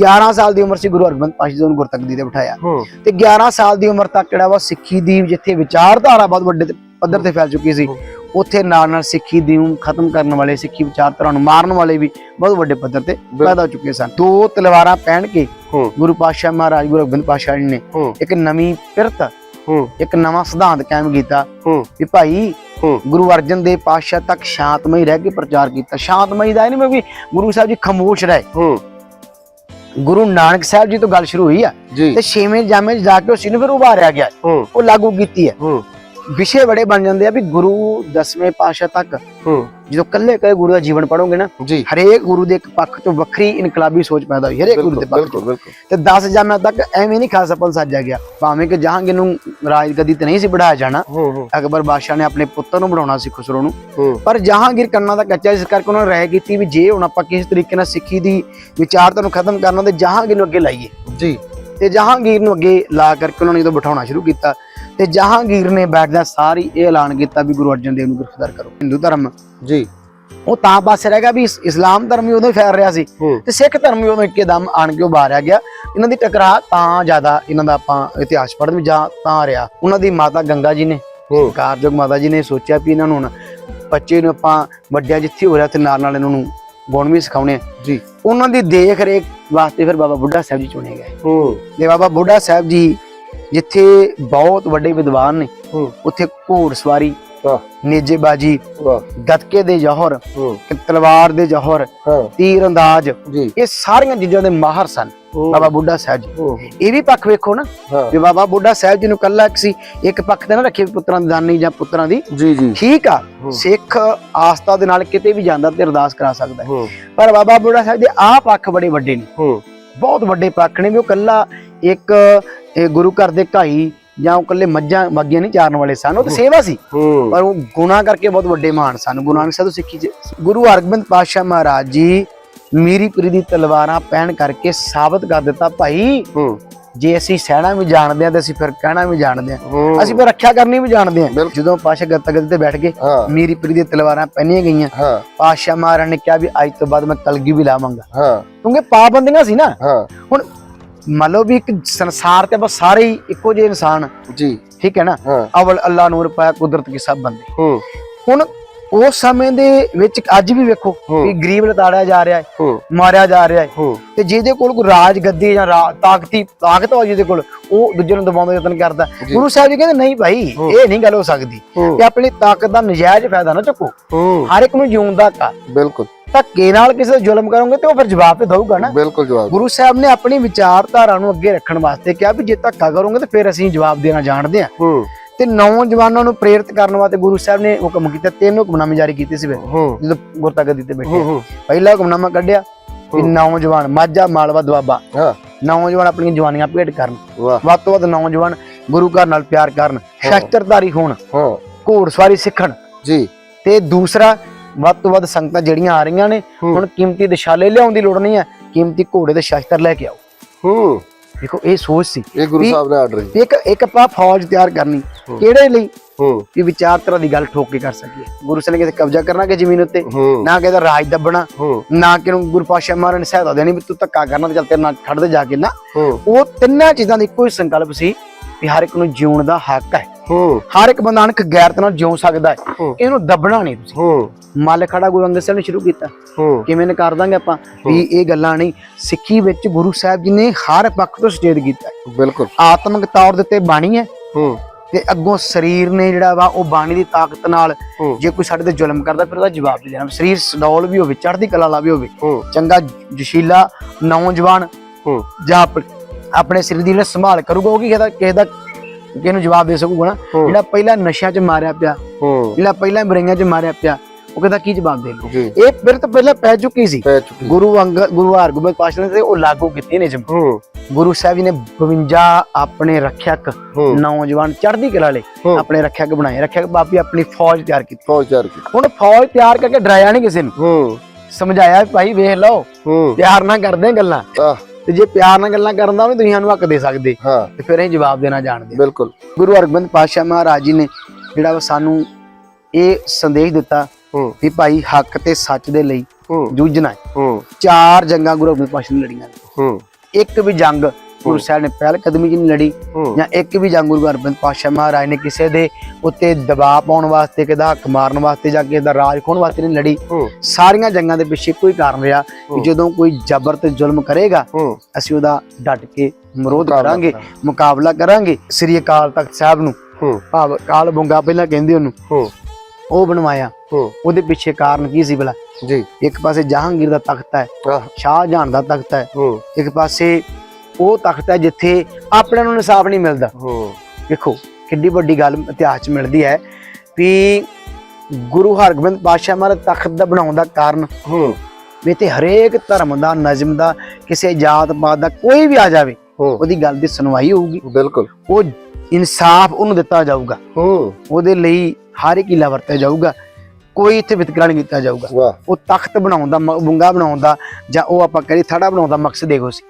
11 ਸਾਲ ਦੀ ਉਮਰ ਸੀ ਗੁਰੂ ਹਰਗੋਬਿੰਦ ਪਾਸ਼ਾ ਜੀ ਨੂੰ ਗੁਰਤਗਦੀ ਤੇ ਬਿਠਾਇਆ। ਤੇ 11 ਸਾਲ ਦੀ ਉਮਰ ਤੱਕ ਜਿਹੜਾ ਵਾ ਸਿੱਖੀ ਦੀ ਜਿੱਥੇ ਵਿਚਾਰਧਾਰਾ ਬਹੁਤ ਵੱਡੇ ਪੱਧਰ ਤੇ ਫੈਲ ਚੁੱਕੀ ਸੀ ਉੱਥੇ ਨਾਲ ਨਾਲ ਸਿੱਖੀ ਦੀ ਨੂੰ ਖਤਮ ਕਰਨ ਵਾਲੇ ਸਿੱਖੀ ਵਿਚਾਰਧਾਰਾ ਨੂੰ ਮਾਰਨ ਵਾਲੇ ਵੀ ਬਹੁਤ ਵੱਡੇ ਪੱਧਰ ਤੇ ਪੈਦਾ ਹੋ ਚੁੱਕੇ ਸਨ। ਦੋ ਤਲਵਾਰਾਂ ਪਹਿਨ ਕੇ ਗੁਰੂ ਪਾਤਸ਼ਾਹ ਮਹਾਰਾਜ ਗੁਰੂ ਹਰਗੋਬਿੰਦ ਪਾਤਸ਼ਾਹ ਜੀ ਨੇ ਇੱਕ ਨਵੀਂ ਪਿਰਤ ਇੱਕ ਨਵਾਂ ਸਿਧਾਂਤ ਕਾਇਮ ਕੀਤਾ ਵੀ ਭਾਈ ਗੁਰੂ ਅਰਜਨ ਦੇਵ ਪਾਤਸ਼ਾਹ ਤੱਕ ਸ਼ਾਂਤਮਈ ਰਹਿ ਕੇ ਪ੍ਰਚਾਰ ਕੀਤਾ। ਸ਼ਾਂਤਮਈ ਦਾ ਇਹ ਨਹੀਂ ਮੈਂ ਵੀ ਗੁਰੂ ਸਾਹਿਬ ਜੀ ਖਮੋਸ਼ ਰਹੇ। ਗੁਰੂ ਨਾਨਕ ਸਾਹਿਬ ਜੀ ਤੋਂ ਗੱਲ ਸ਼ੁਰੂ ਹੋਈ ਆ ਜੀ। ਤੇ ਛੇਵੇਂ ਜਾਮੇ 'ਚ ਜਾ ਕੇ ਉਸ ਨੂੰ ਫਿਰ ਉਭਾਰਿਆ ਗਿਆ। ਉਹ ਲਾਗੂ ਕੀਤੀ ਹੂੰ। ਵਿਸ਼ੇ ਬੜੇ ਬਣ ਜਾਂਦੇ ਆ ਵੀ ਗੁਰੂ ਦਸਵੇਂ ਪਾਤਸ਼ਾਹ ਤੱਕ ਹੂੰ। ਜਦੋਂ ਕੱਲੇ ਕੱਲੇ ਗੁਰੂ ਦਾ ਜੀਵਨ ਪੜੋਗੇ ਨਾ ਜੀ। ਹਰੇਕ ਗੁਰੂ ਦੇ ਇੱਕ ਪੱਖ ਤੋਂ ਵੱਖਰੀ ਇਨਕਲਾਬੀ ਸੋਚ ਪੈਦਾ ਹੋਈ ਹਰੇਕ ਗੁਰੂ ਦੇ ਪੱਖ ਤੋਂ। ਬਿਲਕੁਲ। ਬਿਲਕੁਲ ਤੇ 10 ਜਾਮਿਆਂ ਤੱਕ ਐਵੇਂ ਨਹੀਂ ਖਾਲਸਾ ਪੰਥ ਸਾਜਿਆ ਗਿਆ। ਭਾਵੇਂ ਕਿ ਜਹਾਂਗੀਰ ਨੂੰ ਰਾਜਗੱਦੀ ਤੇ ਨਹੀਂ ਸੀ ਬਿਠਾਇਆ ਜਾਣਾ ਅਕਬਰ ਬਾਦਸ਼ਾਹ ਨੇ ਆਪਣੇ ਪੁੱਤਰ ਨੂੰ ਬਣਾਉਣਾ ਸੀ ਖੁਸਰੋ ਨੂੰ। ਪਰ ਜਹਾਂਗੀਰ ਕਰਨਾ ਦਾ ਕੱਚਾ ਇਸ ਕਰਕੇ ਉਹਨਾਂ ਨੇ ਰਾਏ ਕੀਤੀ ਵੀ ਜੇ ਹੁਣ ਆਪਾਂ ਕਿਸ ਤਰੀਕੇ ਨਾਲ ਸਿੱਖੀ ਦੀ ਵਿਚਾਰਤਾ ਨੂੰ ਖਤਮ ਕਰਨਾ ਤੇ ਜਹਾਂਗੀਰ ਨੂੰ ਅੱਗੇ ਲਾਈਏ। ਜੀ। ਤੇ ਜਹਾਂਗੀਰ ਨੂੰ ਅੱਗੇ ਲਾ ਕਰਕੇ ਉਹਨਾਂ ਨੇ ਜਦੋਂ ਬਿਠਾਉਣਾ ਸ਼ੁਰੂ ਕੀਤਾ ਤੇ ਜਹਾਂਗੀਰ ਨੇ ਬੈਠਦਿਆਂ ਸਾਰੀ ਇਹ ਐਲਾਨ ਕੀਤਾ ਵੀ ਗੁਰੂ ਅਰਜਨ ਦੇਵ ਨੂੰ ਗ੍ਰਿਫਤਾਰ ਕਰੋ ਹਿੰਦੂ ਧਰਮ। ਜੀ। ਉਹ ਤਾਂ ਪਾਸੇ ਰਹਿ ਗਿਆ ਵੀ ਇਸ- ਇਸਲਾਮ ਧਰਮ ਵੀ ਉਦੋਂ ਹੀ ਫੈਲ ਰਿਹਾ ਸੀ ਹੂੰ। ਤੇ ਸਿੱਖ ਧਰਮ ਵੀ ਉਦੋਂ ਇੱਕਦਮ ਆਣ ਕੇ ਉਭਾਰਿਆ ਗਿਆ। ਇਹਨਾਂ ਦੀ ਟਕਰਾਅ ਤਾਂ ਜ਼ਿਆਦਾ ਇਹਨਾਂ ਦਾ ਆਪਾਂ ਇਤਿਹਾਸ ਪੜ੍ਹਦੇ ਵੀ ਜਾਂ ਤਾਂ ਰਿਹਾ। ਉਹਨਾਂ ਦੀ ਮਾਤਾ ਗੰਗਾ ਜੀ ਨੇ ਹੂੰ। ਕਾਰਜੋਗ ਮਾਤਾ ਜੀ ਨੇ ਸੋਚਿਆ ਵੀ ਇਹਨਾਂ ਨੂੰ ਹੁਣ ਬੱਚੇ ਨੂੰ ਆਪਾਂ ਵੱਡਿਆ ਜਿੱਥੇ ਹੋ ਰਿਹਾ ਤੇ ਨਾਲ ਨਾਲ ਇਹਨਾਂ ਨੂੰ ਗੁਣ ਵੀ ਸਿਖਾਉਣੇ। ਜੀ। ਉਹਨਾਂ ਦੀ ਦੇਖ ਰੇਖ ਵਾਸਤੇ ਫਿਰ ਬਾਬਾ ਬੁੱਢਾ ਸਾਹਿਬ ਜੀ ਚੁਣੇ ਗਏ। ਹੂੰ। ਤੇ ਬਾਬਾ ਬੁੱਢਾ ਸਾਹਿਬ ਜੀ ਜਿੱਥੇ ਬਹੁਤ ਵੱਡੇ ਵਿਦਵਾਨ ਨੇ ਉੱਥੇ ਘੋੜ ਸਵਾਰੀ ਵਾਹ। ਨੇਜੇਬਾਜੀ ਗੱਤਕੇ ਦੇ ਜੌਹਰ ਤਲਵਾਰ ਦੇ ਜੌਹਰ ਤੀਰ ਅੰਦਾਜ਼ ਇਹ ਸਾਰੀਆਂ ਚੀਜ਼ਾਂ ਦੇ ਮਾਹਰ ਸਨ ਬਾਬਾ ਬੁੱਢਾ ਸਾਹਿਬ ਜੀ। ਇਹ ਵੀ ਪੱਖ ਵੇਖੋ ਨਾ ਵੀ ਬਾਬਾ ਬੁੱਢਾ ਸਾਹਿਬ ਜੀ ਨੂੰ ਕੱਲਾ ਸੀ ਇੱਕ ਪੱਖ ਤੇ ਨਾ ਰੱਖੇ ਪੁੱਤਰਾਂ ਦੀ ਦਾਨੀ ਜਾਂ ਪੁੱਤਰਾਂ ਦੀ। ਜੀ ਜੀ। ਠੀਕ ਆ। ਸਿੱਖ ਆਸਥਾ ਦੇ ਨਾਲ ਕਿਤੇ ਵੀ ਜਾਂਦਾ ਤੇ ਅਰਦਾਸ ਕਰਾ ਸਕਦਾ ਪਰ ਬਾਬਾ ਬੁੱਢਾ ਸਾਹਿਬ ਦੇ ਆਹ ਪੱਖ ਬੜੇ ਵੱਡੇ ਨੇ। ਬਹੁਤ ਵੱਡੇ ਪੱਖ ਨੇ ਵੀ ਉਹ ਕੱਲਾ ਇੱਕ ਇਹ ਗੁਰੂ ਘਰ ਦੇ ਭਾਈ ਜਾਂ ਉਹ ਕੱਲੇ ਮੱਝਾਂ ਮੱਗੀਆਂ ਨਹੀਂ ਚਾਰਨ ਵਾਲੇ ਸਨ ਉਹ ਤਾਂ ਸੇਵਾ ਸੀ। ਪਰ ਉਹ ਗੁਨਾਹ ਕਰਕੇ ਬਹੁਤ ਵੱਡੇ ਮਹਾਨ ਸਨ। ਗੁਰੂ ਨਾਨਕ ਸਾਹਿਬ ਸਿੱਖੀ ਚ ਗੁਰੂ ਹਰਗੋਬਿੰਦ ਪਾਤਸ਼ਾਹ ਮਹਾਰਾਜ ਜੀ ਮੀਰੀ ਪੀਰੀ ਦੀ ਤਲਵਾਰਾਂ ਪਹਿਨ ਕਰਕੇ ਸਾਬਤ ਕਰ ਦਿੱਤਾ ਭਾਈ ਜੇ ਅਸੀਂ ਸਹਿਣਾ ਵੀ ਜਾਣਦੇ ਆ ਤੇ ਅਸੀਂ ਫਿਰ ਕਹਿਣਾ ਵੀ ਜਾਣਦੇ ਆ ਅਸੀਂ ਫਿਰ ਰੱਖਿਆ ਕਰਨੀ ਵੀ ਜਾਣਦੇ ਆ। ਜਦੋਂ ਪਾਸ਼ਾ ਗੱਤਗਦ ਤੇ ਬੈਠ ਗਏ ਮੀਰੀ ਪੀਰੀ ਦੀਆਂ ਤਲਵਾਰਾਂ ਪਹਿਨੀਆਂ ਗਈਆਂ। ਪਾਸ਼ਾ ਮਹਾਰਾਜ ਨੇ ਕਿਹਾ ਵੀ ਅੱਜ ਤੋਂ ਬਾਅਦ ਮੈਂ ਕਲਗੀ ਵੀ ਲਾਵਾਂਗਾ। ਕਿਉਂਕਿ ਪਾਬੰਦੀਆਂ ਸੀ ਨਾ। ਹੁਣ ਮੰਨ ਲਓ ਵੀ ਇੱਕ ਸੰਸਾਰ ਤੇ ਆਪਾਂ ਸਾਰੇ ਹੀ ਇੱਕੋ ਜਿਹੇ ਇਨਸਾਨ ਜੀ। ਠੀਕ ਹੈ ਨਾ? ਅਵਲ ਅੱਲਾ ਨੂਰ ਪਾਇਆ ਕੁਦਰਤ ਕੀ ਸਭ ਬੰਦੇ। ਹੂੰ। ਹੁਣ ਉਸ ਸਮੇਂ ਦੇ ਵਿੱਚ ਅੱਜ ਵੀ ਵੇਖੋ। ਵੀ ਗਰੀਬ ਲਤਾੜਿਆ ਜਾ ਰਿਹਾ ਹੈ ਮਾਰਿਆ ਜਾ ਰਿਹਾ ਹੈ। ਤੇ ਜਿਹਦੇ ਕੋਲ ਕੋਈ ਰਾਜ ਗੱਦੀ ਜਾਂ ਤਾਕਤੀ ਤਾਕਤ ਹੋ ਜਿਹਦੇ ਕੋਲ ਉਹ ਦੂਜੇ ਨੂੰ ਦਬਾਉਣ ਦਾ ਯਤਨ ਕਰਦਾ। ਗੁਰੂ ਸਾਹਿਬ ਜੀ ਕਹਿੰਦੇ ਨਹੀਂ ਭਾਈ। ਇਹ ਨਹੀਂ ਗੱਲ ਹੋ ਸਕਦੀ ਕਿ ਆਪਣੀ ਤਾਕਤ ਦਾ ਨਜਾਇਜ਼ ਫਾਇਦਾ ਨਾ ਚੁੱਕੋ। ਹਰ ਇੱਕ ਨੂੰ ਜਿਉਣ ਦਾ ਹੱਕ ਆ। ਬਿਲਕੁਲ। ਧੱਕੇ ਨਾਲ ਕਿਸੇ ਜ਼ੁਲਮ ਕਰੋਗੇ ਤੇ ਉਹ ਫਿਰ ਜਵਾਬ ਤੇ ਦਊਗਾ ਨਾ। ਬਿਲਕੁਲ ਜਵਾਬ। ਗੁਰੂ ਸਾਹਿਬ ਨੇ ਆਪਣੀ ਵਿਚਾਰਧਾਰਾ ਨੂੰ ਅੱਗੇ ਰੱਖਣ ਵਾਸਤੇ ਕਿਹਾ ਵੀ ਜੇ ਧੱਕਾ ਕਰੋਗੇ ਤੇ ਫਿਰ ਅਸੀਂ ਜਵਾਬ ਦੇਣਾ ਜਾਣਦੇ ਆ ਹੂੰ। ਤੇ ਨੌਜਵਾਨਾਂ ਨੂੰ ਪ੍ਰੇਰਿਤ ਕਰਨ ਵਾਸਤੇ ਗੁਰੂ ਸਾਹਿਬ ਨੇ ਹੁਕਮ ਕੀਤਾ ਤਿੰਨ ਹੁਕਮਨਾਮੇ ਜਾਰੀ ਕੀਤੇ ਸੀ ਫਿਰ। ਜਦੋਂ ਗੁਰਤਾ ਗੱਦੀ ਤੇ ਬੈਠੇ ਪਹਿਲਾ ਹੁਕਮਨਾਮਾ ਕੱਢਿਆ ਵੀ। ਨੌਜਵਾਨ ਮਾਝਾ ਮਾਲਵਾ ਦੁਆਬਾ। ਨੌਜਵਾਨ ਆਪਣੀਆਂ ਜਵਾਨੀਆਂ ਭੇਟ ਕਰਨ। ਵੱਧ ਤੋਂ ਵੱਧ ਨੌਜਵਾਨ ਗੁਰੂ ਘਰ ਨਾਲ ਪਿਆਰ ਕਰਨ। ਸ਼ਸਤਰਧਾਰੀ ਹੋਣ। ਹਾਂ। ਘੋੜਸਵਾਰੀ ਸਿੱਖਣ। ਜੀ। ਤੇ ਦੂਸਰਾ ਵੱਧ ਤੋਂ ਵੱਧ ਸੰਗਤਾਂ ਜਿਹੜੀਆਂ ਆ ਰਹੀਆਂ ਨੇ। ਹੁਣ ਕੀਮਤੀ ਦਿਸ਼ਾਲੇ ਲਿਆਉਣ ਦੀ ਲੋੜ ਨਹੀਂ ਹੈ ਕੀਮਤੀ ਘੋੜੇ ਤੇ ਸ਼ਸਤਰ ਲੈ ਕੇ ਆਓ। ਹੂੰ। ਦੇਖੋ ਇਹ ਸੋਚ ਸੀ। ਇਹ ਗੁਰੂ ਸਾਹਿਬ ਨੇ ਆਰਡਰ ਵੀ ਇੱਕ ਇੱਕ ਆਪਾਂ ਫੌਜ ਤਿਆਰ ਕਰਨੀ। ਕਿਹੜੇ ਲਈ? ਹੂੰ। ਵੀ ਵਿਚਾਰਧਾਰਾ ਦੀ ਗੱਲ ਠੋਕ ਕੇ ਕਰ ਸਕੀਏ। ਗੁਰੂ ਸਾਹਿਬ ਨੇ ਕਿਤੇ ਕਬਜ਼ਾ ਕਰਨਾ ਕਿ ਜ਼ਮੀਨ ਉੱਤੇ? ਨਾ ਕਿਤੇ ਰਾਜ ਦੱਬਣਾ ਨਾ ਕਿ ਗੁਰੂ ਪਾਤਸ਼ਾਹ ਮਹਾਰਾਜ ਨੇ ਸਹਾਇਤਾ ਦੇਣੀ ਵੀ ਤੂੰ ਧੱਕਾ ਕਰਨਾ ਤੇ ਚੱਲ ਤੇਰੇ ਨਾਲ ਖੜਦੇ ਜਾ ਕੇ ਨਾ। ਉਹ ਤਿੰਨਾਂ ਚੀਜ਼ਾਂ ਦਾ ਇੱਕੋ ਹੀ ਸੰਕਲਪ ਸੀ ਵੀ ਹਰ ਇੱਕ ਨੂੰ ਜਿਉਣ ਦਾ ਹੱਕ ਹੈ। ਹੂੰ। ਹਰ ਇੱਕ ਬੰਦਾ ਅਣਖ ਗੈਰਤ ਨਾਲ ਜਿਉ ਸਕਦਾ ਹੈ। ਇਹਨੂੰ ਦੱਬਣਾ ਨਹੀਂ ਤੁਸੀਂ। ਹੂੰ। ਮੱਲ ਖੜਾ ਗੁਰੂ ਅੰਗਦ ਸਾਹਿਬ ਨੇ ਸ਼ੁਰੂ ਕੀਤਾ। ਹੂੰ। ਕਿਵੇਂ ਨਕਾਰ ਦਾਂਗੇ ਆਪਾਂ? ਵੀ ਇਹ ਗੱਲਾਂ ਨਹੀਂ। ਸਿੱਖੀ ਵਿੱਚ ਗੁਰੂ ਸਾਹਿਬ ਜੀ ਨੇ ਹਰ ਪੱਖ ਤੋਂ ਸੁਚੇਤ ਕੀਤਾ। ਬਿਲਕੁਲ। ਆਤਮਿਕ ਤੌਰ ਦੇ ਉੱਤੇ ਬਾਣੀ ਹੈ। ਹੂੰ। ਤੇ ਅੱਗੋਂ ਸਰੀਰ ਨੇ ਜਿਹੜਾ ਵਾ ਉਹ ਬਾਣੀ ਦੀ ਤਾਕਤ ਨਾਲ ਜੇ ਕੋਈ ਸਾਡੇ ਤੇ ਜ਼ੁਲਮ ਕਰਦਾ ਫਿਰ ਉਹਦਾ ਜਵਾਬ ਦੇ ਦੇਣਾ। ਸਰੀਰ ਸਡੌਲ ਵੀ ਹੋਵੇ ਚੜ੍ਹਦੀ ਕਲਾ ਵਾਲਾ ਵੀ ਹੋਵੇ। ਚੰਗਾ ਜਸ਼ੀਲਾ ਨੌਜਵਾਨ ਜਾਂ ਆਪ- ਆਪਣੇ ਸਰੀਰ ਦੀ ਸੰਭਾਲ ਕਰੂਗਾ ਉਹ ਕੀ ਕਿਸੇ ਦਾ ਕਿਸੇ ਦਾ ਕਿਸੇ ਨੂੰ ਜਵਾਬ ਦੇ ਸਕੂਗਾ ਨਾ। ਜਿਹੜਾ ਪਹਿਲਾਂ ਨਸ਼ਿਆਂ 'ਚ ਮਾਰਿਆ ਪਿਆ ਜਿਹੜਾ ਪਹਿਲਾਂ ਬੁਰਾਈਆਂ 'ਚ ਮਾਰਿਆ ਪਿਆ ਉਹ ਕਿਹਦਾ ਕੀ ਜਵਾਬ ਦੇ ਲੂ ਇਹ ਫਿਰ ਤਾਂ ਪਹਿਲਾਂ ਪੈ ਚੁੱਕੀ ਸੀ। ਗੁਰੂ ਅੰਗਦ ਗੁਰੂ ਹਰਗੋਬਿੰਦ ਪਾਤਸ਼ਾਹ ਨੇ ਉਹ ਲਾਗੂ ਕੀਤੇ ਨੇ ਜਿਮ ਗੁਰੂ ਸਾਹਿਬ ਜੀ ਨੇ 52 ਆਪਣੇ ਰੱਖਿਅਕ ਨੌਜਵਾਨ ਚੜ੍ਹਦੀ ਕਲਾ ਹੂੰ। ਆਪਣੇ ਰੱਖਿਅਕ ਬਣਾਏ। ਰੱਖਿਅਕ ਬਾਪੀ ਆਪਣੀ ਫੌਜ ਤਿਆਰ ਕੀਤੀ। ਫੌਜ ਤਿਆਰ ਕੀਤੀ। ਹੁਣ ਫੌਜ ਤਿਆਰ ਕਰਕੇ ਡਰਾਇਆ ਨਹੀਂ ਕਿਸੇ ਨੂੰ। ਸਮਝਾਇਆ ਭਾਈ ਵੇਖ ਲਓ। ਹੂੰ। ਪਿਆਰ ਨਾਲ ਕਰਦੇ ਗੱਲਾਂ। ਤੇ ਜੇ ਪਿਆਰ ਨਾਲ ਗੱਲਾਂ ਕਰਨ ਦਾ ਵੀ ਤੁਸੀਂ ਸਾਨੂੰ ਹੱਕ ਦੇ ਸਕਦੇ। ਹਾਂ। ਤੇ ਫਿਰ ਅਸੀਂ ਜਵਾਬ ਦੇਣਾ ਜਾਣਦੇ। ਬਿਲਕੁਲ। ਗੁਰੂ ਹਰਗੋਬਿੰਦ ਪਾਤਸ਼ਾਹ ਮਹਾਰਾਜ ਜੀ ਨੇ ਜਿਹੜਾ ਵਾ ਸਾਨੂੰ ਇਹ ਸੰਦੇਸ਼ ਦਿੱਤਾ ਵੀ ਭਾਈ ਹੱਕ ਤੇ ਸੱਚ ਦੇ ਲਈ ਜੂਝਣਾ ਹੈ। ਚਾਰ ਜੰਗਾਂ ਗੁਰੂ ਗੋਬਿੰਦ ਪਾਤਸ਼ਾਹ ਨੇ ਲੜੀਆਂ ਇੱਕ ਵੀ ਜੰਗ ਗੁਰੂ ਸਾਹਿਬ ਨੇ ਪਹਿਲ ਕਦਮੀ ਨਹੀਂ ਲੜੀ ਜਾਂ ਇੱਕ ਵੀ ਜੰਗ ਗੁਰੂ ਗੋਬਿੰਦ ਪਾਤਸ਼ਾਹ ਮਹਾਰਾਜ ਨੇ ਕਿਸੇ ਦੇ ਉੱਤੇ ਦਬਾਅ ਪਾਉਣ ਵਾਸਤੇ ਕਿਸੇ ਦਾ ਹੱਕ ਮਾਰਨ ਵਾਸਤੇ ਜਾਂ ਕਿਸੇ ਦਾ ਰਾਜ ਖੋਣ ਵਾਸਤੇ ਨਹੀਂ ਲੜੀ। ਸਾਰੀਆਂ ਜੰਗਾਂ ਦੇ ਪਿੱਛੇ ਕੋਈ ਕਾਰਨ ਰਿਹਾ। ਜਦੋਂ ਕੋਈ ਜ਼ਬਰ ਤੇ ਜ਼ੁਲਮ ਕਰੇਗਾ ਅਸੀਂ ਉਹਦਾ ਡਟ ਕੇ ਵਿਰੋਧ ਕਰਾਂਗੇ। ਮੁਕਾਬਲਾ ਕਰਾਂਗੇ। ਸ੍ਰੀ ਅਕਾਲ ਤਖਤ ਸਾਹਿਬ ਨੂੰ ਭਾਵ ਕਾਲ ਬੁੰਗਾ ਪਹਿਲਾਂ ਕਹਿੰਦੇ ਉਹਨੂੰ। ਉਹ ਬਣਵਾਇਆ। ਉਹਦੇ ਪਿੱਛੇ ਕਾਰਨ ਕੀ ਸੀ ਭਲਾ? ਜੀ। ਇੱਕ ਪਾਸੇ ਜਹਾਂਗੀਰ ਦਾ ਤਖਤ ਹੈ ਆਹ, ਸ਼ਾਹਜਹਾਨ ਦਾ ਤਖਤ ਹੂੰ। ਇੱਕ ਪਾਸੇ ਉਹ ਤਖਤ ਹੈ ਜਿੱਥੇ ਆਪਣੇ ਨੂੰ ਇਨਸਾਫ ਨਹੀਂ ਮਿਲਦਾ। ਹੂੰ। ਵੇਖੋ ਕਿੰਨੀ ਵੱਡੀ ਗੱਲ ਇਤਿਹਾਸ 'ਚ ਮਿਲਦੀ ਹੈ ਵੀ ਗੁਰੂ ਹਰਗੋਬਿੰਦ ਪਾਤਸ਼ਾਹ ਮਹਾਰਾਜ ਤਖਤ ਦਾ ਬਣਾਉਣ ਦਾ ਕਾਰਨ ਹੂੰ। ਵੀ ਤੇ ਹਰੇਕ ਧਰਮ ਦਾ ਨਜ਼ਮ ਦਾ ਕਿਸੇ ਜਾਤ ਪਾਤ ਦਾ ਕੋਈ ਵੀ ਆ ਜਾਵੇ ਉਹਦੀ ਗੱਲ ਦੀ ਸੁਣਵਾਈ ਹੋਊਗੀ। ਬਿਲਕੁਲ। ਉਹ ਇਨਸਾਫ ਉਹਨੂੰ ਦਿੱਤਾ ਜਾਊਗਾ। ਹੂੰ। ਉਹਦੇ ਲਈ ਹਰ ਇੱਕ ਹੀਲਾ ਵਰਤਿਆ ਜਾਊਗਾ। ਕੋਈ ਇੱਥੇ ਵਿਤਕਰਾ ਨਹੀਂ ਕੀਤਾ ਜਾਊਗਾ। ਉਹ ਤਖਤ ਬਣਾਉਣ ਦਾ ਬੁੰਗਾ ਬਣਾਉਣ ਦਾ ਜਾਂ ਉਹ ਆਪਾਂ ਕਰੀ ਥੜਾ ਬਣਾਉਣ ਦਾ ਮਕਸਦ ਇਹੋ ਸੀ।